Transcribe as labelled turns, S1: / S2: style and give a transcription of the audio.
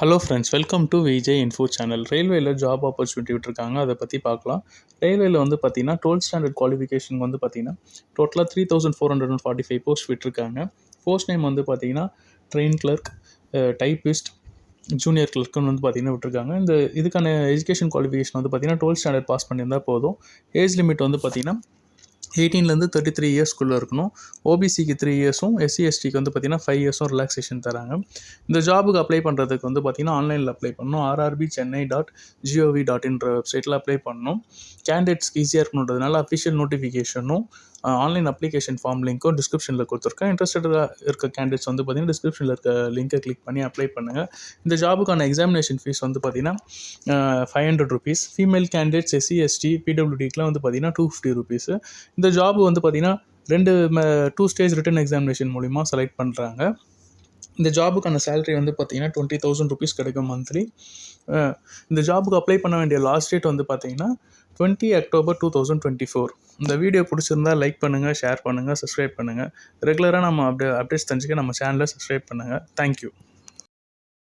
S1: Hello friends welcome to Vijay info channel ரயில்வேயில் job opportunity விட்டுருக்காங்க அதை பற்றி பார்க்கலாம். ரயில்வேயில் வந்து பார்த்தீங்கன்னா டுவெல்த் ஸ்டாண்டர்ட் குவாலிஃபிகேஷன் வந்து பார்த்தீங்கன்னா டோட்டலாக three thousand four hundred and forty five post விட்டுருக்காங்க. போஸ்ட் நேம் வந்து பார்த்தீங்கன்னா ட்ரெயின் கிளர்க் டைப்பிஸ்ட் ஜூனியர் கிளர்க்குன்னு வந்து பார்த்தீங்கன்னா விட்டுருக்காங்க. இந்த இதுக்கான எஜுகேஷன் குவாலிஃபிகேஷன் வந்து பார்த்தீங்கன்னா டுவெல்த் ஸ்டாண்டர்ட் பாஸ் பண்ணியிருந்தால் போதும். ஏஜ் லிமிட் வந்து பார்த்தீங்கன்னா எயிட்டீன்லேருந்து தேர்ட்டி த்ரீ இயர்ஸ்க்குள்ளே இருக்கணும் ஓபிசிக்கு த்ரீ இயர்ஸும் எஸ்சி எஸ்டிக்கு வந்து பார்த்தீங்கன்னா ஃபைவ் இயர்ஸும் ரிலாக்ஸேஷன் தராங்க. இந்த ஜாபுக்கு அப்ளை பண்ணுறதுக்கு வந்து பார்த்திங்கன்னா ஆன்லைனில் அப்ளை பண்ணணும். RRB Chennai dot gov dot இன்ற வெப்சைட்டில் அப்ளை பண்ணணும். கேண்டிடேட்ஸ்க்கு ஈஸியாக இருக்கணுன்றதுனால அஃபிஷியல் நோட்டிஃபிகேஷனும் ஆன்லைன் அப்ளிகேஷன் ஃபார்ம் லிங்க்கும் டிஸ்கிரிப்ஷனில் கொடுத்துருக்கேன். இன்ட்ரெஸ்டடாக இருக்க கேண்டிடேட்ஸ் வந்து பார்த்தீங்கன்னா டிஸ்கிரிப்ஷனில் இருக்க லிங்கை கிளிக் பண்ணி அப்ளை பண்ணுங்கள் இந்த ஜாபுக்கான எக்ஸாமினேஷன் ஃபீஸ் வந்து பார்த்தீங்கன்னா five hundred rupees female candidates SC ST பிடபிள்யூடிக்கெலாம் வந்து பார்த்தீங்கன்னா டூ ஃபிஃப்டி ருபீஸு இந்த ஜாப் வந்து பார்த்திங்கன்னா ரெண்டு டூ ஸ்டேஜ் ரிட்டன் எக்ஸாமினேஷன் மூலிமா செலக்ட் பண்ணுறாங்க இந்த ஜாபுக்கான சேலரி வந்து பார்த்தீங்கன்னா டுவெண்ட்டி தௌசண்ட் ருபீஸ் கிடைக்கும் மந்த்லி இந்த ஜாபுக்கு அப்ளை பண்ண வேண்டிய லாஸ்ட் டேட் வந்து பார்த்தீங்கன்னா twenty October two thousand twenty four இந்த வீடியோ பிடிச்சிருந்தா லைக் பண்ணுங்கள் ஷேர் பண்ணுங்கள் சப்ஸ்கிரைப் பண்ணுங்கள் ரெகுலராக நம்ம அப்டே அப்டேட்ஸ் தெரிஞ்சுக்க நம்ம சேனலை சப்ஸ்கிரைப் பண்ணுங்கள் தேங்க்யூ